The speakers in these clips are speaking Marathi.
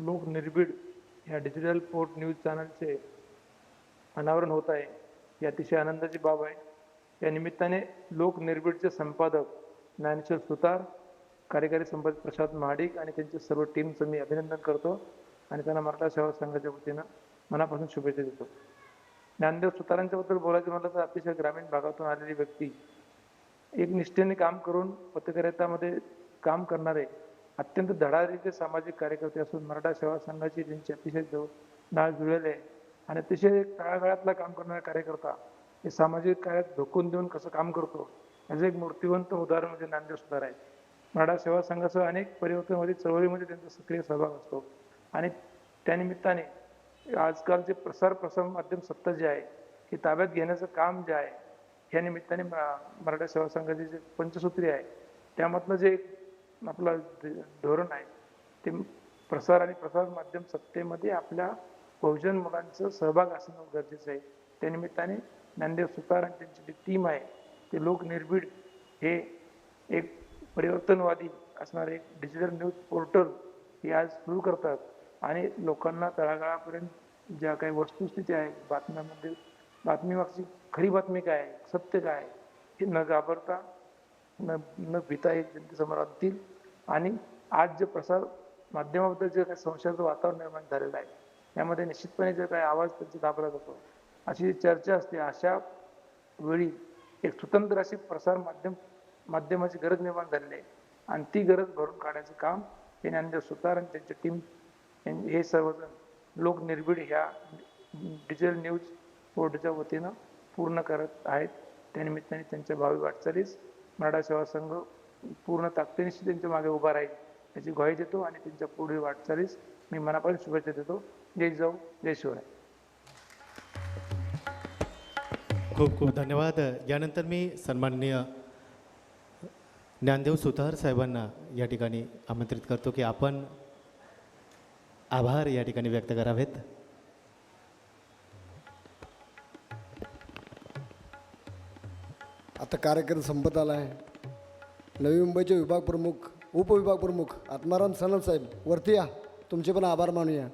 लोक निर्भीड ह्या डिजिटल पोर्ट न्यूज चॅनलचे अनावरण होत आहे. ही अतिशय आनंदाची बाब आहे. या निमित्ताने लोक निर्भीडचे संपादक ज्ञानेश्वर सुतार कार्यकारी संपादक प्रसाद महाडिक आणि त्यांच्या सर्व टीमचं मी अभिनंदन करतो आणि त्यांना मराठा सेवा संघाच्या वतीनं मनापासून शुभेच्छा देतो. ज्ञानदेव सुतारांच्याबद्दल बोलायचं म्हटलं तर अतिशय ग्रामीण भागातून आलेली व्यक्ती एक निष्ठेने काम करून पत्रकारितामध्ये काम करणारे अत्यंत धडाडीचे सामाजिक कार्यकर्ते असून मराठा सेवा संघाची त्यांची अतिशय जवळ नाळ जुळलेली आहे आणि अतिशय तळागाळातला काम करणारा कार्यकर्ता हे सामाजिक कार्यात धोकून देऊन कसं काम करतो याचं एक मूर्तिवंत उदाहरण म्हणजे नांदेड सुधार आहे. मराठा सेवा संघासह अनेक परिवर्तनवादी चळवळीमध्ये त्यांचा सक्रिय सहभाग असतो. आणि त्यानिमित्ताने आजकालचे प्रसार प्रसार माध्यम सत्ता जे आहे हे ताब्यात घेण्याचं काम जे आहे या निमित्ताने मराठा सेवा संघाचे जे पंचसूत्री आहे त्यामधलं जे एक आपलं धोरण आहे ते प्रसार आणि प्रसार माध्यम सत्तेमध्ये आपल्या बहुजन मुलांचं सहभाग असणं गरजेचं आहे. त्यानिमित्ताने ज्ञानदेव सुतार आणि त्यांची जी टीम आहे ते लोक निर्भीड हे एक परिवर्तनवादी असणारे एक डिजिटल न्यूज पोर्टल हे आज सुरू करतात. आणि लोकांना तळागाळापर्यंत ज्या काही वस्तुस्थिती आहे बातम्यामध्ये बातमीमागची खरी बातमी काय आहे सत्य काय आहे हे न घाबरता न न भिता हे जनतेसमोर आणतील. आणि आज जे प्रसार माध्यमाबद्दल जे काही संशयाचं वातावरण निर्माण झालेलं आहे त्यामध्ये निश्चितपणे जे काही आवाज त्यांचा दाबला जातो अशी जी चर्चा असते अशा वेळी एक स्वतंत्र अशी प्रसार माध्यम माध्यमाची गरज निर्माण झालेली आहे. आणि ती गरज भरून काढायचं काम हे ज्ञानदेव सुतार आणि त्यांची टीम हे सर्वजण लोक निर्भीड ह्या डिजिटल न्यूज बोर्डच्या वतीनं पूर्ण करत आहेत. त्यानिमित्ताने त्यांच्या भावी वाटचालीस मराठा सेवा संघ पूर्ण ताकदीनिशी त्यांच्या मागे उभा राहील याची ग्वाही देतो आणि त्यांच्या पुढील वाटचालीस मी मनापासून शुभेच्छा देतो. जय जाऊ जय शिवराय. खूप खूप धन्यवाद. यानंतर मी सन्माननीय ज्ञानदेव सुतार साहेबांना या ठिकाणी आमंत्रित करतो की आपण आभार या ठिकाणी व्यक्त करावेत. आता कार्यक्रम संपत आला आहे. नवी मुंबईचे विभाग प्रमुख उपविभाग प्रमुख आत्माराम सनल साहेब वरती या. तुमचे पण आभार मानूया.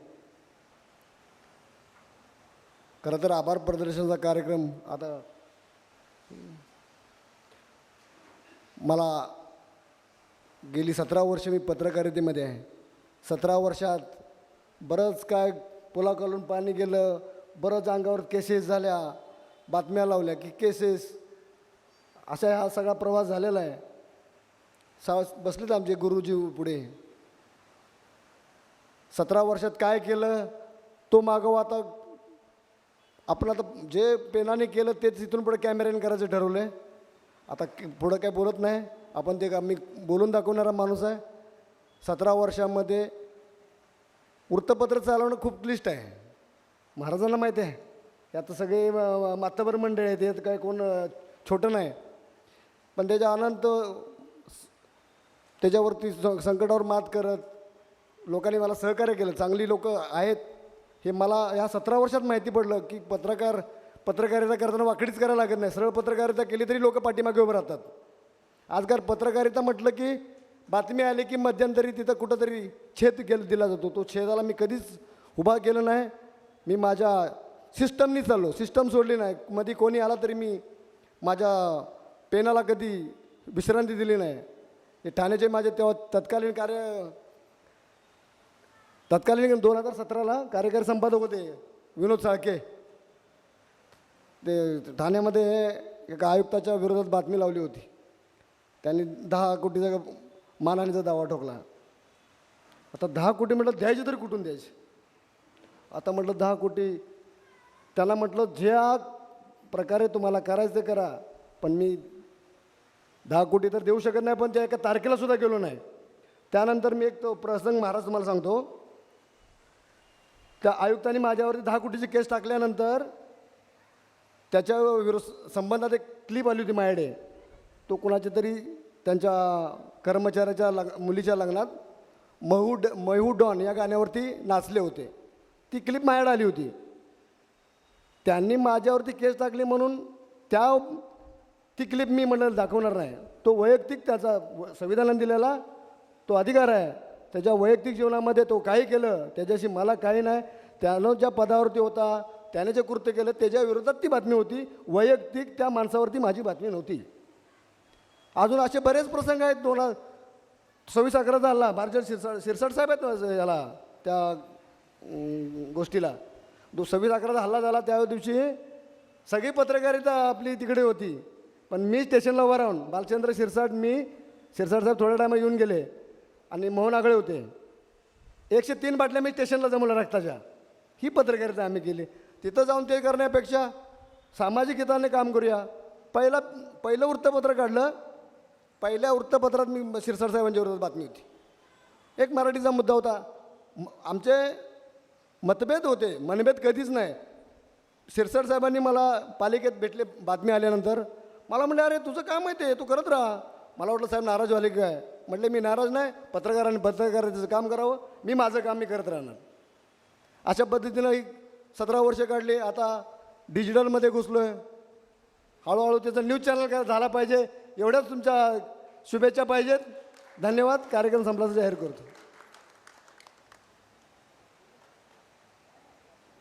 खरं तर आभार प्रदर्शनाचा कार्यक्रम आता मला गेली सतरा वर्ष मी पत्रकारितेमध्ये आहे. सतरा वर्षात बरंच काय पुलाखालून पाणी गेलं बरंच अंगावर केसेस झाल्या बातम्या लावल्या की केसेस असा हा सगळा प्रवास झालेला आहे. सा बसलेत आमचे गुरुजी पुढे. सतरा वर्षात काय केलं तो मागं आता आपण आता जे पेनाने केलं तेच इथून पुढे कॅमेऱ्याने करायचं ठरवलं आहे आता पुढं काय बोलत नाही. आपण ते का मी बोलून दाखवणारा माणूस आहे. सतरा वर्षामध्ये वृत्तपत्र चालवणं खूप क्लिष्ट आहे. महाराजांना माहिती आहे. आता सगळे मातबर मंडळ आहेत. यात काय कोण छोटं नाही. पण त्याच्या अनंत त्याच्यावरती स- संकटावर मात करत लोकांनी मला सहकार्य केलं. चांगली लोकं आहेत. हे मला ह्या सतरा वर्षात माहिती पडलं की पत्रकार पत्रकारिता करताना वाकडीच करायला लागत नाही. सरळ पत्रकारिता केली तरी लोक पाठीमागे उभं राहतात. आजकाल पत्रकारिता म्हटलं की बातमी आली की मध्यंतरी तिथं कुठंतरी छेद केला दिला जातो. तो छेदाला मी कधीच उभा केलं नाही. मी माझ्या सिस्टमनी चाललो. सिस्टम सोडली नाही. मध्ये कोणी आला तरी मी माझ्या पेनाला कधी विश्रांती दिली नाही. हे ठाण्याचे माझे तेव्हा तत्कालीन कार्य तत्कालीन दोन हजार सतराला कार्यकारी संपादक होते विनोद साळके. ते ठाण्यामध्ये एका आयुक्ताच्या विरोधात बातमी लावली होती. त्यांनी दहा कोटीचा मानहानीचा दावा ठोकला. आता दहा कोटी म्हटलं द्यायचे तरी कुठून द्यायचे? आता म्हटलं दहा कोटी त्याला म्हटलं ज्या प्रकारे तुम्हाला करायचं ते करा पण मी दहा कोटी तर देऊ शकत नाही पण त्या एका तारखेला सुद्धा गेलो नाही. त्यानंतर मी एक तो प्रसंग महाराज तुम्हाला सांगतो. त्या आयुक्तांनी माझ्यावरती दहा कोटीची केस टाकल्यानंतर त्याच्या विरोध संबंधात एक क्लिप आली होती माझ्याकडे. तो कोणाच्या तरी त्यांच्या कर्मचाऱ्याच्या लग मुलीच्या लग्नात महू ड महू डॉन या गाण्यावरती नाचले होते. ती क्लिप माझ्याकडे आली होती. त्यांनी माझ्यावरती केस टाकली म्हणून त्या ती क्लिप मी म्हणलं दाखवणार नाही. तो वैयक्तिक त्याचा संविधानाने दिलेला तो अधिकार आहे. त्याच्या वैयक्तिक जीवनामध्ये तो काही केलं त्याच्याशी मला काही नाही. त्यानं ज्या पदावरती होता त्याने जे कृत्य केलं त्याच्या विरोधात ती बातमी होती. वैयक्तिक त्या माणसावरती माझी बातमी नव्हती. अजून असे बरेच प्रसंग आहेत. दोन सव्वीस अकराचा हल्ला भारजन शिरसाट शिरसाट साहेब आहेत याला त्या गोष्टीला. दो सव्वीस अकराचा हल्ला झाला त्या दिवशी सगळी पत्रकारिता आपली तिकडे होती. पण मी स्टेशनला उभा राहून बालचंद्र शिरसाट मी शिरसाट साहेब थोड्या टायमा येऊन गेले आणि मोहन आगळे होते. एकशे तीन बाटल्या मी स्टेशनला जमवल्या रक्ताच्या ही पत्रकारिता आम्ही केली. तिथं जाऊन ते करण्यापेक्षा सामाजिक हिताने काम करूया. पहिला पहिलं वृत्तपत्र काढलं. पहिल्या वृत्तपत्रात मी शिरसाट साहेबांच्या विरोधात बातमी होती. एक मराठीचा मुद्दा होता. आमचे मतभेद होते मनभेद कधीच नाही. शिरसाट साहेबांनी मला पालिकेत भेटले बातमी आल्यानंतर मला म्हणले अरे तुझं काम आहे ते तू करत राहा. मला वाटलं साहेब नाराज व्हाले काय? म्हटले मी नाराज नाही पत्रकारांनी पत्रकारितेचं काम करावं मी माझं काम मी करत राहणार. अशा पद्धतीनं एक सतरा वर्ष काढली आता डिजिटलमध्ये घुसलो आहे हळूहळू त्याचं न्यूज चॅनल काय झाला पाहिजे एवढ्याच तुमच्या शुभेच्छा पाहिजेत. धन्यवाद कार्यक्रम संपल्याचं जाहीर करतो.